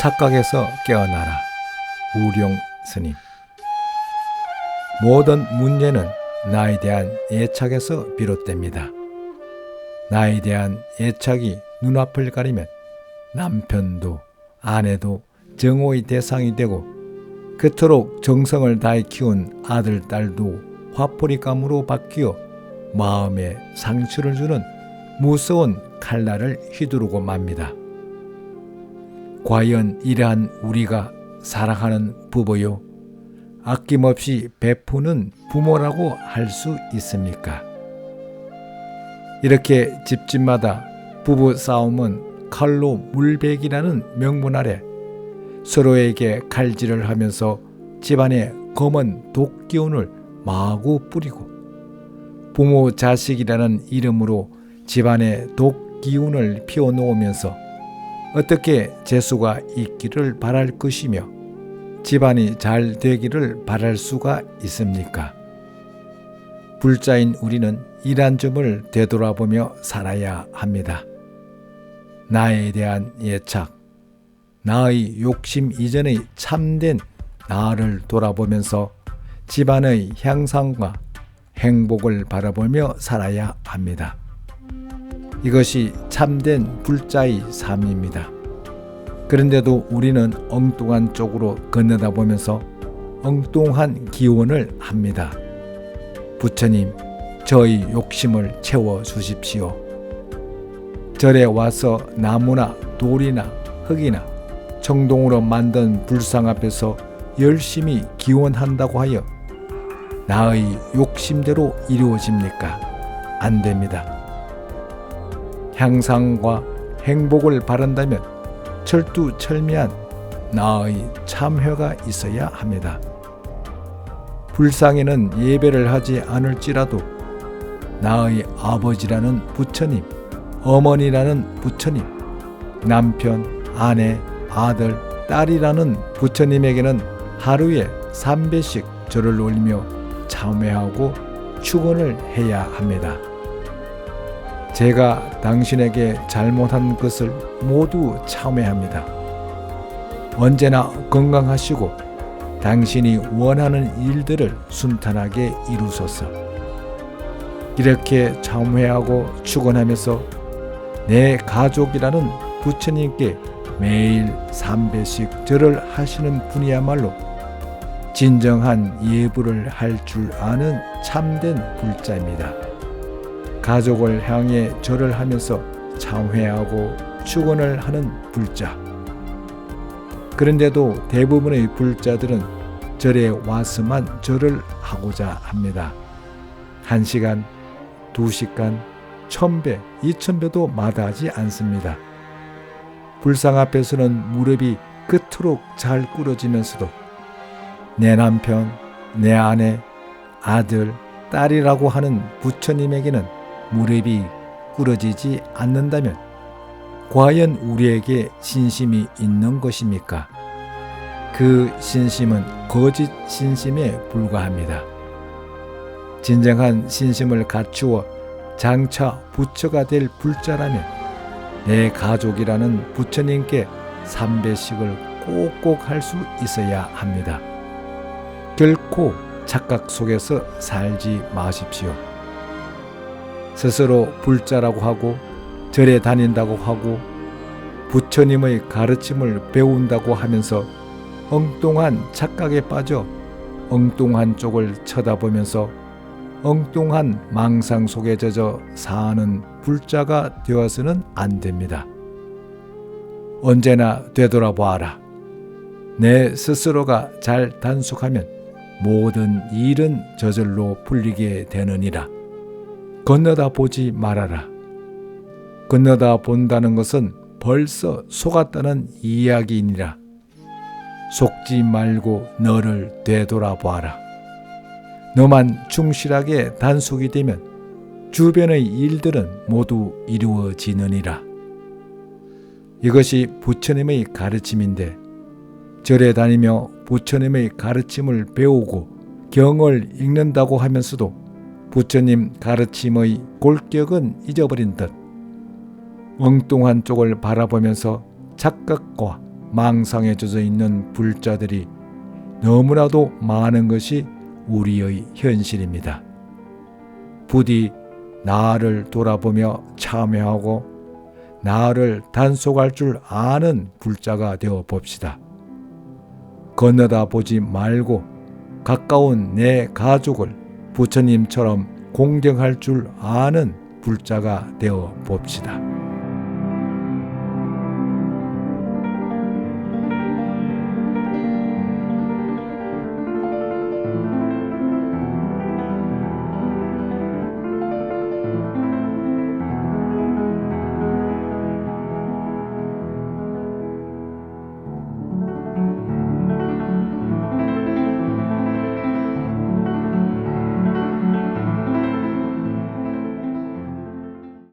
착각에서 깨어나라. 우룡 스님. 모든 문제는 나에 대한 애착에서 비롯됩니다. 나에 대한 애착이 눈앞을 가리면 남편도 아내도 정오의 대상이 되고 그토록 정성을 다해 키운 아들, 딸도 화포리감으로 바뀌어 마음에 상처를 주는 무서운 칼날을 휘두르고 맙니다. 과연 이러한 우리가 사랑하는 부부요? 아낌없이 베푸는 부모라고 할 수 있습니까? 이렇게 집집마다 부부 싸움은 칼로 물베기라는 명분 아래 서로에게 칼질을 하면서 집안에 검은 독기운을 마구 뿌리고 부모 자식이라는 이름으로 집안에 독기운을 피워놓으면서 어떻게 재수가 있기를 바랄 것이며 집안이 잘 되기를 바랄 수가 있습니까? 불자인 우리는 이란 점을 되돌아보며 살아야 합니다. 나에 대한 예착, 나의 욕심 이전의 참된 나를 돌아보면서 집안의 향상과 행복을 바라보며 살아야 합니다. 이것이 참된 불자의 삶입니다. 그런데도 우리는 엉뚱한 쪽으로 건너다 보면서 엉뚱한 기원을 합니다. 부처님, 저희 욕심을 채워 주십시오. 절에 와서 나무나 돌이나 흙이나 청동으로 만든 불상 앞에서 열심히 기원한다고 하여 나의 욕심대로 이루어집니까? 안 됩니다. 향상과 행복을 바란다면 철두철미한 나의 참회가 있어야 합니다. 불상에는 예배를 하지 않을지라도 나의 아버지라는 부처님, 어머니라는 부처님, 남편, 아내, 아들, 딸이라는 부처님에게는 하루에 3배씩 절을 올리며 참회하고 축원을 해야 합니다. 제가 당신에게 잘못한 것을 모두 참회합니다. 언제나 건강하시고 당신이 원하는 일들을 순탄하게 이루소서. 이렇게 참회하고 축원하면서 내 가족이라는 부처님께 매일 3배씩 절을 하시는 분이야말로 진정한 예불을 할 줄 아는 참된 불자입니다. 가족을 향해 절을 하면서 참회하고 축원을 하는 불자. 그런데도 대부분의 불자들은 절에 와서만 절을 하고자 합니다. 한 시간, 두 시간, 천 배, 이천 배도 마다하지 않습니다. 불상 앞에서는 무릎이 그토록 잘 꿇어지면서도 내 남편, 내 아내, 아들, 딸이라고 하는 부처님에게는 무릎이 꿇어지지 않는다면 과연 우리에게 신심이 있는 것입니까? 그 신심은 거짓 신심에 불과합니다. 진정한 신심을 갖추어 장차 부처가 될 불자라면 내 가족이라는 부처님께 삼배식을 꼭꼭 할 수 있어야 합니다. 결코 착각 속에서 살지 마십시오. 스스로 불자라고 하고 절에 다닌다고 하고 부처님의 가르침을 배운다고 하면서 엉뚱한 착각에 빠져 엉뚱한 쪽을 쳐다보면서 엉뚱한 망상 속에 젖어 사는 불자가 되어서는 안 됩니다. 언제나 되돌아보아라. 내 스스로가 잘 단속하면 모든 일은 저절로 풀리게 되느니라. 건너다 보지 말아라. 건너다 본다는 것은 벌써 속았다는 이야기이니라. 속지 말고 너를 되돌아보아라. 너만 충실하게 단속이 되면 주변의 일들은 모두 이루어지느니라. 이것이 부처님의 가르침인데 절에 다니며 부처님의 가르침을 배우고 경을 읽는다고 하면서도 부처님 가르침의 골격은 잊어버린 듯 엉뚱한 쪽을 바라보면서 착각과 망상에 젖어 있는 불자들이 너무나도 많은 것이 우리의 현실입니다. 부디 나를 돌아보며 참여하고 나를 단속할 줄 아는 불자가 되어 봅시다. 건너다 보지 말고 가까운 내 가족을 부처님처럼 공경할 줄 아는 불자가 되어 봅시다.